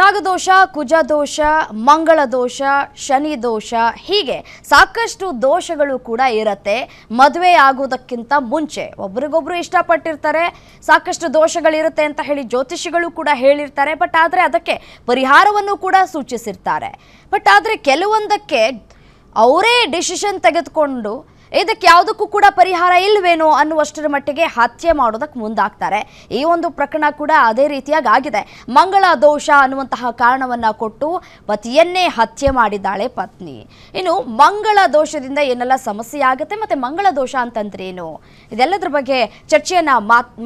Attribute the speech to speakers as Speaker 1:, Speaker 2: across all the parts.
Speaker 1: ನಾಗದೋಷ ಮಂಗಳ ದೋಷ ಶನಿ ದೋಷ ಹೀಗೆ ಸಾಕಷ್ಟು ದೋಷಗಳು ಕೂಡ ಇರುತ್ತೆ. ಮದುವೆ ಆಗೋದಕ್ಕಿಂತ ಮುಂಚೆ ಒಬ್ರಿಗೊಬ್ರು ಇಷ್ಟಪಟ್ಟಿರ್ತಾರೆ, ಸಾಕಷ್ಟು ದೋಷಗಳಿರುತ್ತೆ ಅಂತ ಹೇಳಿ ಜ್ಯೋತಿಷಿಗಳು ಕೂಡ ಹೇಳಿರ್ತಾರೆ, ಬಟ್ ಆದರೆ ಅದಕ್ಕೆ ಪರಿಹಾರವನ್ನು ಕೂಡ ಸೂಚಿಸಿರ್ತಾರೆ. ಬಟ್ ಆದರೆ ಕೆಲವೊಂದಕ್ಕೆ ಅವರೇ ಡಿಸಿಷನ್ ತೆಗೆದುಕೊಂಡು ಇದಕ್ಕೆ ಯಾವುದಕ್ಕೂ ಕೂಡ ಪರಿಹಾರ ಇಲ್ವೇನೋ ಅನ್ನುವಷ್ಟರ ಮಟ್ಟಿಗೆ ಹತ್ಯೆ ಮಾಡೋದಕ್ಕೆ ಮುಂದಾಗ್ತಾರೆ. ಈ ಒಂದು ಪ್ರಕರಣ ಕೂಡ ಅದೇ ರೀತಿಯಾಗಿ ಆಗಿದೆ. ಮಂಗಳ ದೋಷ ಅನ್ನುವಂತಹ ಕಾರಣವನ್ನ ಕೊಟ್ಟು ಪತಿಯನ್ನೇ ಹತ್ಯೆ ಮಾಡಿದ್ದಾಳೆ ಪತ್ನಿ. ಇನ್ನು ಮಂಗಳ ದೋಷದಿಂದ ಏನೆಲ್ಲ ಸಮಸ್ಯೆ ಆಗುತ್ತೆ ಮತ್ತೆ ಮಂಗಳ ದೋಷ ಅಂತಂದ್ರೇನು ಇದೆಲ್ಲದ್ರ ಬಗ್ಗೆ ಚರ್ಚೆಯನ್ನ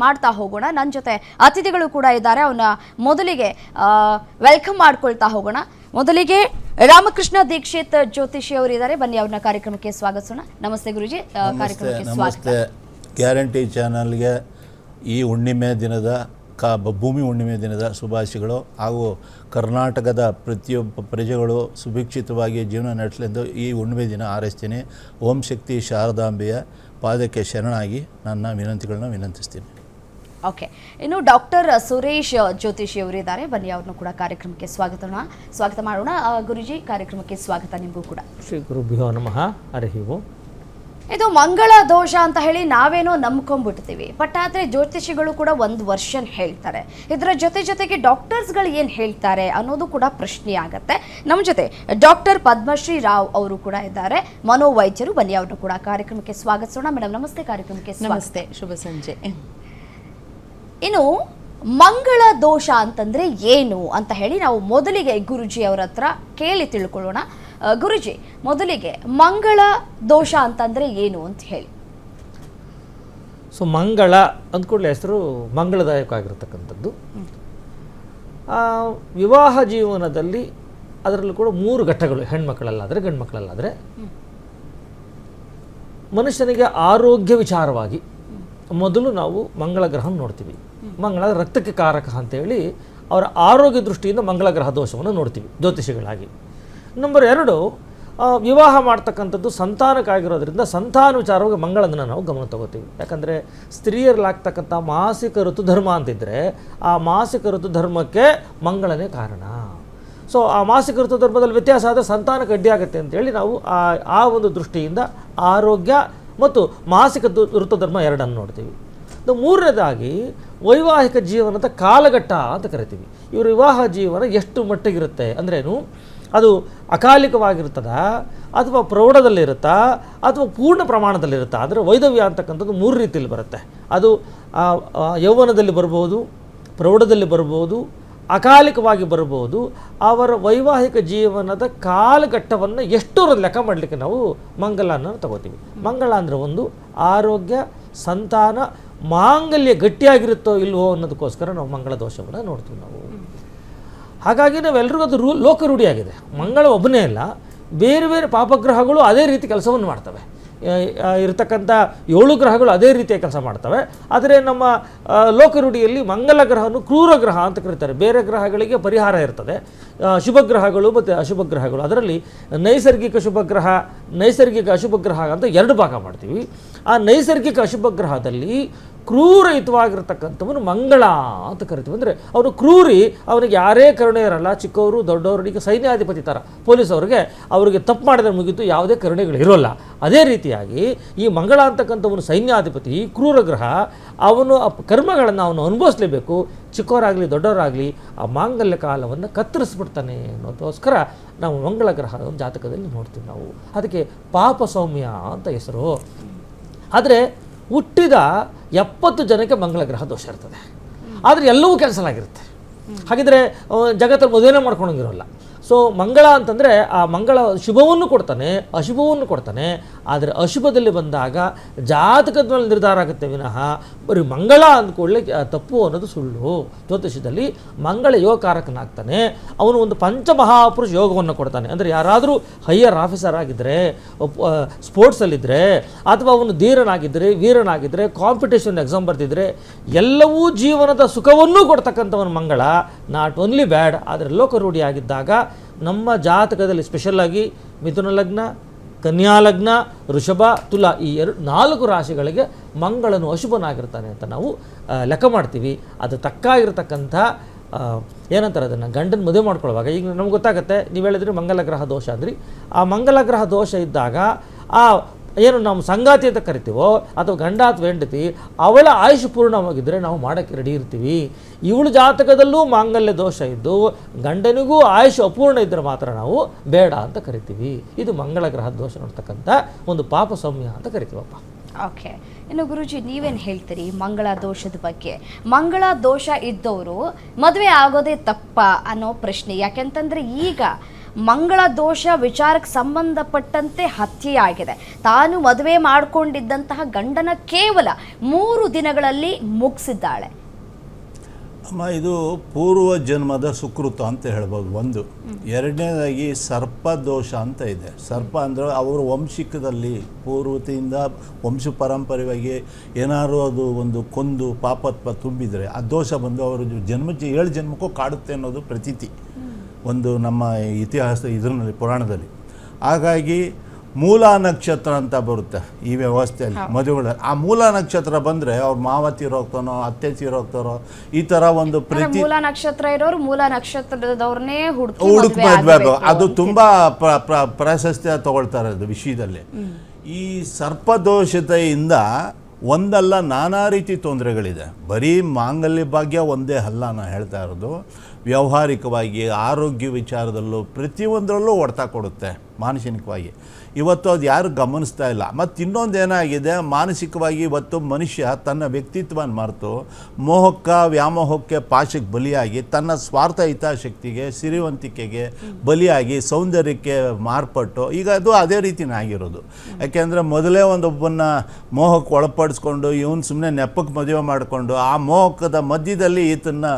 Speaker 1: ಮಾಡ್ತಾ ಹೋಗೋಣ. ನನ್ನ ಜೊತೆ ಅತಿಥಿಗಳು ಕೂಡ ಇದ್ದಾರೆ. ಅವನ ಮೊದಲಿಗೆ ವೆಲ್ಕಮ್ ಮಾಡ್ಕೊಳ್ತಾ ಹೋಗೋಣ. ಮೊದಲಿಗೆ ರಾಮಕೃಷ್ಣ ದೀಕ್ಷಿತ್ ಜ್ಯೋತಿಷಿ ಅವರು ಇದ್ದಾರೆ ಬನ್ನಿ ಅವ್ರನ್ನ ಕಾರ್ಯಕ್ರಮಕ್ಕೆ ಸ್ವಾಗತಿಸೋಣ. ನಮಸ್ತೆ ಗುರುಜಿ
Speaker 2: ನಮಸ್ತೆ
Speaker 1: ಕಾರ್ಯಕ್ರಮಕ್ಕೆ ಸ್ವಾಗತ.
Speaker 2: ನಮಸ್ತೆ ಗ್ಯಾರಂಟಿ ಚಾನಲ್ಗೆ ಈ ಹುಣ್ಣಿಮೆ ದಿನದ ಕಾ ಭೂಮಿ ಹುಣ್ಣಿಮೆ ದಿನದ ಶುಭಾಶಯಗಳು ಹಾಗೂ ಕರ್ನಾಟಕದ ಪ್ರತಿಯೊಬ್ಬ ಪ್ರಜೆಗಳು ಸುಭಿಕ್ಷಿತವಾಗಿ ಜೀವನ ನಡೆಸಲೆಂದು ಈ ಹುಣ್ಣಿಮೆ ದಿನ ಹಾರೈಸ್ತೀನಿ ಓಂ ಶಕ್ತಿ ಶಾರದಾಂಬೆಯ ಪಾದಕ್ಕೆ ಶರಣಾಗಿ ನನ್ನ ವಿನಂತಿಗಳನ್ನ ವಿನಂತಿಸ್ತೀನಿ.
Speaker 1: ಓಕೆ ಇನ್ನು ಡಾಕ್ಟರ್ ಸುರೇಶ್ ಜ್ಯೋತಿಷಿ ಅವರಿದ್ದಾರೆ. ಬನ್ನಿ ಅವ್ರನ್ನು ಕೂಡ ಕಾರ್ಯಕ್ರಮಕ್ಕೆ ಸ್ವಾಗತ ಸ್ವಾಗತ ಮಾಡೋಣ. ಗುರುಜಿ ಕಾರ್ಯಕ್ರಮಕ್ಕೆ ಸ್ವಾಗತ ನಿಮಗೂ ಕೂಡ.
Speaker 3: ಶ್ರೀ ಗುರುಭ್ಯೋ ನಮಃ.
Speaker 1: ಇದು ಮಂಗಳ ದೋಷ ಅಂತ ಹೇಳಿ ನಾವೇನೋ ನಂಬ್ಕೊಂಡ್ಬಿಡ್ತೀವಿ ಬಟ್ ಆದರೆ ಜ್ಯೋತಿಷಿಗಳು ಕೂಡ ಒಂದು ವರ್ಷನ್ ಹೇಳ್ತಾರೆ. ಇದರ ಜೊತೆ ಜೊತೆಗೆ ಡಾಕ್ಟರ್ಸ್ಗಳು ಏನು ಹೇಳ್ತಾರೆ ಅನ್ನೋದು ಕೂಡ ಪ್ರಶ್ನೆ ಆಗತ್ತೆ. ನಮ್ಮ ಜೊತೆ ಡಾಕ್ಟರ್ ಪದ್ಮಶ್ರೀ ರಾವ್ ಅವರು ಕೂಡ ಇದ್ದಾರೆ. ಮನೋವೈದ್ಯರು ಬನ್ನಿ ಅವ್ರನ್ನು ಕೂಡ ಕಾರ್ಯಕ್ರಮಕ್ಕೆ ಸ್ವಾಗತಿಸೋಣ. ಮೇಡಮ್ ನಮಸ್ತೆ. ಕಾರ್ಯಕ್ರಮಕ್ಕೆ ಸ್ವಾಗತ.
Speaker 4: ನಮಸ್ತೆ. ಶುಭ ಸಂಜೆ.
Speaker 1: ಇನ್ನು ಮಂಗಳ ದೋಷ ಅಂತಂದ್ರೆ ಏನು ಅಂತ ಹೇಳಿ ನಾವು ಮೊದಲಿಗೆ ಗುರುಜಿ ಅವರ ಹತ್ರ ಕೇಳಿ ತಿಳ್ಕೊಳ್ಳೋಣ. ಗುರುಜಿ ಮೊದಲಿಗೆ ಮಂಗಳ ದೋಷ ಅಂತಂದ್ರೆ ಏನು ಅಂತ ಹೇಳಿ.
Speaker 3: ಸೊ ಮಂಗಳ ಅಂದ್ಕೂಡಲೇ ಹೆಸರು ಮಂಗಳದಾಯಕವಾಗಿರ್ತಕ್ಕಂಥದ್ದು. ಆ, ವಿವಾಹ ಜೀವನದಲ್ಲಿ ಅದರಲ್ಲೂ ಕೂಡ ಮೂರು ಘಟ್ಟಗಳು ಹೆಣ್ಮಕ್ಕಳಲ್ಲಾದರೆ ಗಂಡು ಮಕ್ಕಳಲ್ಲಾದರೆ ಮನುಷ್ಯನಿಗೆ ಆರೋಗ್ಯ ವಿಚಾರವಾಗಿ ಮೊದಲು ನಾವು ಮಂಗಳ ಗ್ರಹ ನೋಡ್ತೀವಿ. ಮಂಗಳ ರಕ್ತಕ್ಕೆ ಕಾರಕ ಅಂತೇಳಿ ಅವರ ಆರೋಗ್ಯ ದೃಷ್ಟಿಯಿಂದ ಮಂಗಳ ಗ್ರಹ ದೋಷವನ್ನು ನೋಡ್ತೀವಿ, ಜ್ಯೋತಿಷಿಗಳಾಗಿ. ನಂಬರ್ ಎರಡು ವಿವಾಹ ಮಾಡ್ತಕ್ಕಂಥದ್ದು ಸಂತಾನಕ್ಕಾಗಿರೋದ್ರಿಂದ ಸಂತಾನ ವಿಚಾರವಾಗಿ ಮಂಗಳನ್ನು ನಾವು ಗಮನ ತಗೋತೀವಿ. ಯಾಕಂದರೆ ಸ್ತ್ರೀಯರಲ್ಲಾಗ್ತಕ್ಕಂಥ ಮಾಸಿಕ ಋತು ಧರ್ಮ ಅಂತಿದ್ದರೆ ಆ ಮಾಸಿಕ ಋತು ಧರ್ಮಕ್ಕೆ ಮಂಗಳನೇ ಕಾರಣ. ಸೊ, ಆ ಮಾಸಿಕ ಋತು ಧರ್ಮದಲ್ಲಿ ವ್ಯತ್ಯಾಸ ಆದರೆ ಸಂತಾನಕ್ಕೆ ಅಡ್ಡಿ ಆಗುತ್ತೆ ಅಂತೇಳಿ ನಾವು ಆ ಆ ಒಂದು ದೃಷ್ಟಿಯಿಂದ ಆರೋಗ್ಯ ಮತ್ತು ಮಾಸಿಕ ಋತುಧರ್ಮ ಎರಡನ್ನು ನೋಡ್ತೀವಿ. ಮೂರನೇದಾಗಿ ವೈವಾಹಿಕ ಜೀವನದ ಕಾಲಘಟ್ಟ ಅಂತ ಕರಿತೀವಿ. ಇವರು ವಿವಾಹ ಜೀವನ ಎಷ್ಟು ಮಟ್ಟಿಗಿರುತ್ತೆ ಅಂದ್ರೇನು? ಅದು ಅಕಾಲಿಕವಾಗಿರ್ತದ ಅಥವಾ ಪ್ರೌಢದಲ್ಲಿರುತ್ತಾ? ಅಥವಾ ಪೂರ್ಣ ಪ್ರಮಾಣದಲ್ಲಿರುತ್ತಾ? ಅಂದರೆ ವೈದವ್ಯ ಅಂತಕ್ಕಂಥದ್ದು ಮೂರು ರೀತಿಯಲ್ಲಿ ಬರುತ್ತೆ. ಅದು ಯೌವನದಲ್ಲಿ ಬರ್ಬೋದು, ಪ್ರೌಢದಲ್ಲಿ ಬರ್ಬೋದು ಅಕಾಲಿಕವಾಗಿ ಬರಬಹುದು, ಅವರ ವೈವಾಹಿಕ ಜೀವನದ ಕಾಲಘಟ್ಟವನ್ನು ಎಷ್ಟರ ಲೆಕ್ಕ ಮಾಡಲಿಕ್ಕೆ ನಾವು ಮಂಗಲನ ತಗೋತೀವಿ. ಮಂಗಳ ಅಂದರೆ ಒಂದು ಆರೋಗ್ಯ, ಸಂತಾನ, ಮಾಂಗಲ್ಯ ಗಟ್ಟಿಯಾಗಿರುತ್ತೋ ಇಲ್ವೋ ಅನ್ನೋದಕ್ಕೋಸ್ಕರ ನಾವು ಮಂಗಳ ದೋಷವನ್ನು ನೋಡ್ತೀವಿ ನಾವು. ಹಾಗಾಗಿ ನಾವೆಲ್ಲರಿಗೂ ಅದು ರೂ, ಲೋಕ ರೂಢಿಯಾಗಿದೆ. ಮಂಗಳ ಒಬ್ಬನೇ ಅಲ್ಲ, ಬೇರೆ ಬೇರೆ ಪಾಪಗ್ರಹಗಳು ಅದೇ ರೀತಿ ಕೆಲಸವನ್ನು ಮಾಡ್ತವೆ. ಇರತಕ್ಕಂಥ ಏಳು ಗ್ರಹಗಳು ಅದೇ ರೀತಿಯ ಕೆಲಸ ಮಾಡ್ತವೆ. ಆದರೆ ನಮ್ಮ ಲೋಕರುಡಿಯಲ್ಲಿ ಮಂಗಲ ಗ್ರಹವನ್ನು ಕ್ರೂರ ಗ್ರಹ ಅಂತ ಕರೀತಾರೆ. ಬೇರೆ ಗ್ರಹಗಳಿಗೆ ಪರಿಹಾರ ಇರ್ತದೆ. ಶುಭ ಗ್ರಹಗಳು ಮತ್ತು ಅಶುಭ ಗ್ರಹಗಳು. ಅದರಲ್ಲಿ ನೈಸರ್ಗಿಕ ಶುಭ ಗ್ರಹ, ನೈಸರ್ಗಿಕ ಅಶುಭ ಗ್ರಹ ಅಂತ ಎರಡು ಭಾಗ ಮಾಡ್ತೀವಿ. ಆ ನೈಸರ್ಗಿಕ ಅಶುಭ ಗ್ರಹದಲ್ಲಿ ಕ್ರೂರಯುತವಾಗಿರ್ತಕ್ಕಂಥವನು ಮಂಗಳ ಅಂತ ಕರಿತೀವಿ. ಅಂದರೆ ಅವನು ಕ್ರೂರಿ, ಅವನಿಗೆ ಯಾರೇ ಕರುಣೆ ಇರಲ್ಲ, ಚಿಕ್ಕವರು ದೊಡ್ಡವರಿಗೆ ಸೈನ್ಯಾಧಿಪತಿ ಥರ ಪೊಲೀಸ್ ಅವರಿಗೆ ಅವರಿಗೆ ತಪ್ಪು ಮಾಡಿದ್ರೆ ಮುಗಿತು, ಯಾವುದೇ ಕರುಣೆಗಳು ಇರೋಲ್ಲ. ಅದೇ ರೀತಿಯಾಗಿ ಈ ಮಂಗಳ ಅಂತಕ್ಕಂಥವನು ಸೈನ್ಯಾಧಿಪತಿ ಕ್ರೂರ ಗ್ರಹ ಅವನು ಕರ್ಮಗಳನ್ನು ಅವನು ಅನುಭವಿಸ್ಲೇಬೇಕು. ಚಿಕ್ಕವರಾಗಲಿ, ದೊಡ್ಡವರಾಗಲಿ, ಆ ಮಾಂಗಲ್ಯ ಕಾಲವನ್ನು ಕತ್ತರಿಸ್ಬಿಡ್ತಾನೆ ಅನ್ನೋದಕ್ಕೋಸ್ಕರ ನಾವು ಮಂಗಳ ಗ್ರಹ ಜಾತಕದಲ್ಲಿ ನೋಡ್ತೀವಿ ನಾವು. ಅದಕ್ಕೆ ಪಾಪ ಸೌಮ್ಯ ಅಂತ ಹೆಸರು. ಆದರೆ ಹುಟ್ಟಿದ ಎಪ್ಪತ್ತು ಜನಕ್ಕೆ ಮಂಗಳ ಗ್ರಹ ದೋಷ ಇರ್ತದೆ. ಆದರೆ ಎಲ್ಲವೂ ಕ್ಯಾನ್ಸಲ್ ಆಗಿರುತ್ತೆ. ಹಾಗಿದ್ರೆ ಜಗತ್ತಲ್ಲಿ ಮದುವೆನೇ ಮಾಡ್ಕೊಳಂಗಿರೋಲ್ಲ ಸೊ ಮಂಗಳ ಅಂತಂದರೆ ಆ ಮಂಗಳ ಶುಭವನ್ನು ಕೊಡ್ತಾನೆ, ಅಶುಭವನ್ನು ಕೊಡ್ತಾನೆ. ಆದರೆ ಅಶುಭದಲ್ಲಿ ಬಂದಾಗ ಜಾತಕದ ಮೇಲೆ ನಿರ್ಧಾರ ಆಗುತ್ತೆ ವಿನಃ ಬರೀ ಮಂಗಳ ಅಂದ್ಕೊಳ್ಳಿ ತಪ್ಪು ಅನ್ನೋದು ಸುಳ್ಳು. ಜ್ಯೋತಿಷದಲ್ಲಿ ಮಂಗಳ ಯೋಗಕಾರಕನಾಗ್ತಾನೆ. ಅವನು ಒಂದು ಪಂಚಮಹಾಪುರುಷ ಯೋಗವನ್ನು ಕೊಡ್ತಾನೆ. ಅಂದರೆ ಯಾರಾದರೂ ಹೈಯರ್ ಆಫೀಸರ್ ಆಗಿದ್ದರೆ ಸ್ಪೋರ್ಟ್ಸಲ್ಲಿದ್ದರೆ ಅಥವಾ ಅವನು ಧೀರನಾಗಿದ್ದರೆ ವೀರನಾಗಿದ್ದರೆ ಕಾಂಪಿಟೇಷನ್ ಎಕ್ಸಾಮ್ ಬರ್ತಿದ್ರೆ ಎಲ್ಲವೂ ಜೀವನದ ಸುಖವನ್ನೂ ಕೊಡ್ತಕ್ಕಂಥವನು ಮಂಗಳ. ನಾಟ್ ಓನ್ಲಿ ಬ್ಯಾಡ್ ಆದರೆ ಲೋಕರೂಢಿ ಆಗಿದ್ದಾಗ ನಮ್ಮ ಜಾತಕದಲ್ಲಿ ಸ್ಪೆಷಲ್ಲಾಗಿ ಮಿಥುನ ಲಗ್ನ, ಕನ್ಯಾ ಲಗ್ನ, ಋಷಭ, ತುಲಾ ಈ ಎರಡು ನಾಲ್ಕು ರಾಶಿಗಳಿಗೆ ಮಂಗಳನು ಅಶುಭನಾಗಿರ್ತಾನೆ ಅಂತ ನಾವು ಲೆಕ್ಕ ಮಾಡ್ತೀವಿ. ಅದು ತಕ್ಕಾಗಿರ್ತಕ್ಕಂಥ ಏನಂತಾರೆ ಅದನ್ನು, ಗಂಡನ ಮದುವೆ ಮಾಡ್ಕೊಳ್ಳುವಾಗ, ಈಗ ನಮ್ಗೆ ಗೊತ್ತಾಗುತ್ತೆ, ನೀವು ಹೇಳಿದ್ರಿ ಮಂಗಲ ಗ್ರಹ ದೋಷ ಅಂದ್ರಿ. ಆ ಮಂಗಲ ಗ್ರಹ ದೋಷ ಇದ್ದಾಗ ಆ ಏನು ನಾವು ಸಂಗಾತಿ ಅಂತ ಕರಿತೀವೋ ಅಥವಾ ಗಂಡ ಅಥವಾ ಹೆಂಡತಿ, ಅವಳ ಆಯುಷ್ ಪೂರ್ಣವಾಗಿದ್ದರೆ ನಾವು ಮಾಡೋಕ್ಕೆ ರೆಡಿ ಇರ್ತೀವಿ. ಇವಳ ಜಾತಕದಲ್ಲೂ ಮಾಂಗಲ್ಯ ದೋಷ ಇದ್ದು, ಗಂಡನಿಗೂ ಆಯುಷ್ ಅಪೂರ್ಣ ಇದ್ದರೆ ಮಾತ್ರ ನಾವು ಬೇಡ ಅಂತ ಕರಿತೀವಿ. ಇದು ಮಂಗಳ ಗ್ರಹ ದೋಷ ನೋಡ್ತಕ್ಕಂಥ ಒಂದು ಪಾಪ ಸೌಮ್ಯ ಅಂತ ಕರಿತೀವಪ್ಪ.
Speaker 1: ಓಕೆ. ಇನ್ನು ಗುರುಜಿ, ನೀವೇನು ಹೇಳ್ತೀರಿ ಮಂಗಳ ದೋಷದ ಬಗ್ಗೆ? ಮಂಗಳ ದೋಷ ಇದ್ದವರು ಮದುವೆ ಆಗೋದೇ ತಪ್ಪ ಅನ್ನೋ ಪ್ರಶ್ನೆ. ಯಾಕೆಂತಂದ್ರೆ ಈಗ ಮಂಗಳ ದೋಷ ವಿಚಾರಕ್ಕೆ ಸಂಬಂಧಪಟ್ಟಂತೆ ಹತ್ಯೆಯಾಗಿದೆ. ತಾನು ಮದುವೆ ಮಾಡಿಕೊಂಡಿದ್ದಂತಹ ಗಂಡನ ಕೇವಲ ಮೂರು ದಿನಗಳಲ್ಲಿ ಮುಗಿಸಿದ್ದಾಳೆ.
Speaker 2: ಅಮ್ಮ, ಇದು ಪೂರ್ವ ಜನ್ಮದ ಸುಕೃತ ಅಂತ ಹೇಳ್ಬೋದು ಒಂದು. ಎರಡನೇದಾಗಿ ಸರ್ಪ ದೋಷ ಅಂತ ಇದೆ. ಸರ್ಪ ಅಂದರೆ ಅವರ ವಂಶಿಕದಲ್ಲಿ ಪೂರ್ವತೆಯಿಂದ ವಂಶ ಪರಂಪರೆಯಾಗಿ ಏನಾದರೂ ಅದು ಒಂದು ಕೊಂದು ಪಾಪತ್ವ ತುಂಬಿದರೆ ಆ ದೋಷ ಬಂದು ಅವರು ಜನ್ಮ, ಏಳು ಜನ್ಮಕ್ಕೂ ಕಾಡುತ್ತೆ ಅನ್ನೋದು ಪ್ರತೀತಿ. ಒಂದು ನಮ್ಮ ಇತಿಹಾಸ ಇದರಲ್ಲಿ ಪುರಾಣದಲ್ಲಿ. ಹಾಗಾಗಿ ಮೂಲ ನಕ್ಷತ್ರ ಅಂತ ಬರುತ್ತೆ ಈ ವ್ಯವಸ್ಥೆಯಲ್ಲಿ ಮದುವೆಗಳಲ್ಲಿ. ಆ ಮೂಲ ನಕ್ಷತ್ರ ಬಂದರೆ ಅವ್ರ ಮಾವ ತೀರೋಗ್ತಾನೋ ಅತ್ತೆ ತೀರೋಗ್ತಾರೋ ಈ ಥರ ಒಂದು ಪ್ರತಿ
Speaker 1: ಮೂಲ ನಕ್ಷತ್ರ ಇರೋರು ಮೂಲ ನಕ್ಷತ್ರದವ್ರನ್ನೇ ಹುಡುಕ
Speaker 2: ಹುಡುಕ್
Speaker 1: ಮದುವೆ
Speaker 2: ಅದು.
Speaker 1: ತುಂಬ
Speaker 2: ತುಂಬಾ ಪ್ರ- ಪ್ರ- ಪ್ರಾಶಸ್ತ್ಯ ತಗೊಳ್ತಾರೆ ಅದು ವಿಷಯದಲ್ಲಿ. ಈ ಸರ್ಪದೋಷತೆಯಿಂದ ಒಂದಲ್ಲ ನಾನಾ ರೀತಿ ತೊಂದರೆಗಳಿದೆ. ಬರೀ ಮಾಂಗಲ್ಯ ಭಾಗ್ಯ ಒಂದೇ ಅಲ್ಲ ನಾನು ಹೇಳ್ತಾ ಇರೋದು. ವ್ಯಾವಹಾರಿಕವಾಗಿ, ಆರೋಗ್ಯ ವಿಚಾರದಲ್ಲೂ ಪ್ರತಿಯೊಂದರಲ್ಲೂ ಹೊಡೆತ ಕೊಡುತ್ತೆ ಮಾನಸಿಕವಾಗಿ. ಇವತ್ತು ಅದು ಯಾರು ಗಮನಿಸ್ತಾ ಇಲ್ಲ. ಮತ್ತು ಇನ್ನೊಂದು ಏನಾಗಿದೆ, ಮಾನಸಿಕವಾಗಿ ಇವತ್ತು ಮನುಷ್ಯ ತನ್ನ ವ್ಯಕ್ತಿತ್ವವನ್ನು ಮರೆತು ಮೋಹಕ್ಕ, ವ್ಯಾಮೋಹಕ್ಕೆ ಪಾಶಕ್ಕೆ ಬಲಿಯಾಗಿ, ತನ್ನ ಸ್ವಾರ್ಥ ಹಿತಾಸಕ್ತಿಗೆ ಸಿರಿವಂತಿಕೆಗೆ ಬಲಿಯಾಗಿ, ಸೌಂದರ್ಯಕ್ಕೆ ಮಾರ್ಪಟ್ಟು, ಈಗ ಅದು ಅದೇ ರೀತಿನೇ ಆಗಿರೋದು. ಯಾಕೆಂದರೆ ಮೊದಲೇ ಒಂದೊಬ್ಬನ ಮೋಹಕ್ಕೆ ಒಳಪಡಿಸ್ಕೊಂಡು, ಇವನು ಸುಮ್ಮನೆ ನೆಪಕ್ಕೆ ಮದುವೆ ಮಾಡಿಕೊಂಡು, ಆ ಮೋಹಕದ ಮಧ್ಯದಲ್ಲಿ ಈತನ್ನ